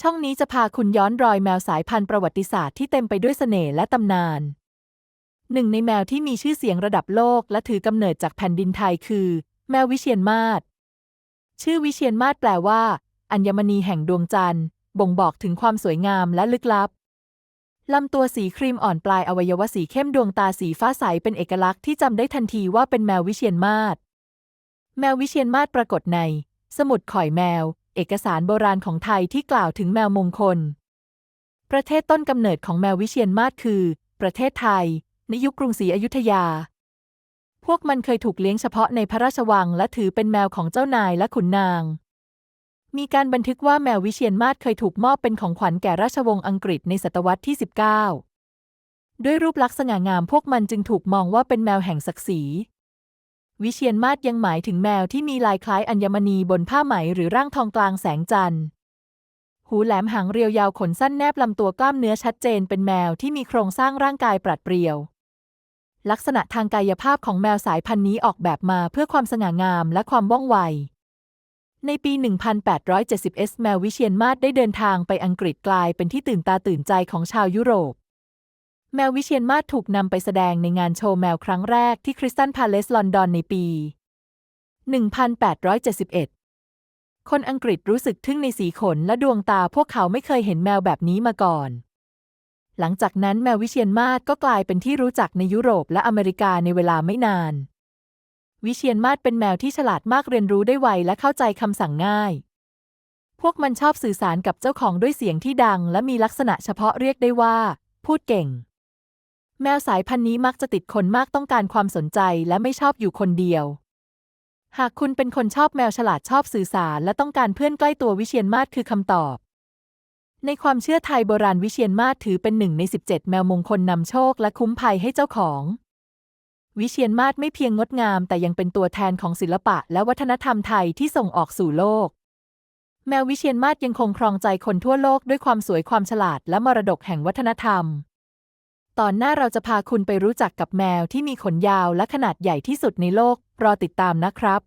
ช่องนี้จะพาคุณย้อนรอยแมวสายพันธุ์ประวัติศาสตร์ที่เต็มไปด้วยเสน่ห์และตำนาน หนึ่งในแมวที่มีชื่อเสียงระดับโลกและถือกำเนิดจากแผ่นดินไทยคือ แมววิเชียนมาศชื่อวิเชียนมาศแปลว่า อัญมณีแห่งดวงจันทร์ บ่งบอกถึงความสวยงามและลึกลับลำตัวสีครีมอ่อนปลายอวัยวะสีเข้มดวงตาสีฟ้าใสเป็นเอกลักษณ์ที่จำได้ทันทีว่าเป็นแมววิเชียนมาศแมววิเชียนมาศปรากฏใน สมุดข่อยแมว เอกสารโบราณของไทยที่กล่าวถึงแมวมงคล ประเทศต้นกำเนิดของแมววิเชียนมาศคือ ประเทศไทย ในยุคกรุงศรีอยุธยา พวกมันเคยถูกเลี้ยงเฉพาะในพระราชวังและถือเป็นแมวของเจ้านายและขุนนาง มีการบันทึกว่าแมววิเชียนมาศเคยถูกมอบเป็นของขวัญแก่ราชวงศ์อังกฤษในศตวรรษที่ 19 ด้วยรูปลักษณ์สง่างามพวกมันจึงถูกมองว่าเป็นแมวแห่งศักดิ์ศรี วิเชียนมาศยังหมายถึงแมวที่มีลายคล้ายอัญมณีบนผ้าไหมหรือร่างทองกลางแสงจันทร์ หูแหลมหางเรียวยาวขนสั้นแนบลำตัวกล้ามเนื้อชัดเจนเป็นแมวที่มีโครงสร้างร่างกายปราดเปรียว ลักษณะทางกายภาพของแมวสายพันธุ์นี้ออกแบบมาเพื่อความสง่างามและความว่องไว ในปี 1870แมววิเชียนมาศได้เดินทางไปอังกฤษกลายเป็นที่ตื่นตาตื่นใจของชาวยุโรป แมววิเชียนมาศถูกนำไปแสดงในงานโชว์แมวครั้งแรกที่คริสตันพาเลสลอนดอนในปี 1871 คนอังกฤษรู้สึกทึ่งในสีขนและดวงตาพวกเขาไม่เคยเห็นแมวแบบนี้มาก่อน หลังจากนั้นแมววิเชียนมาศก็กลายเป็นที่รู้จักในยุโรปและอเมริกาในเวลาไม่นาน วิเชียนมาศเป็นแมวที่ฉลาดมากเรียนรู้ได้ไวและเข้าใจคำสั่งง่าย พวกมันชอบสื่อสารกับเจ้าของด้วยเสียงที่ดัง และมีลักษณะเฉพาะเรียกได้ว่า พูดเก่ง แมวสายพันธุ์นี้มักจะติดคนมากต้องการความสนใจและไม่ชอบอยู่คนเดียว หากคุณเป็นคนชอบแมวฉลาดชอบสื่อสารและต้องการเพื่อนใกล้ตัววิเชียนมาศคือคำตอบ ในความเชื่อไทยโบราณวิเชียนมาศถือเป็นหนึ่งใน 17 แมวมงคลนำโชคและคุ้มภัยให้เจ้าของ วิเชียนมาศไม่เพียงงดงาม แต่ยังเป็นตัวแทนของศิลปะ และวัฒนธรรมไทยที่ส่งออกสู่โลก แมววิเชียนมาศยังคงครองใจคนทั่วโลกด้วยความสวยความฉลาดและมรดกแห่งวัฒนธรรม ตอนหน้าเราจะพาคุณไปรู้จักกับแมวที่มีขนยาวและขนาดใหญ่ที่สุดในโลก รอติดตามนะครับ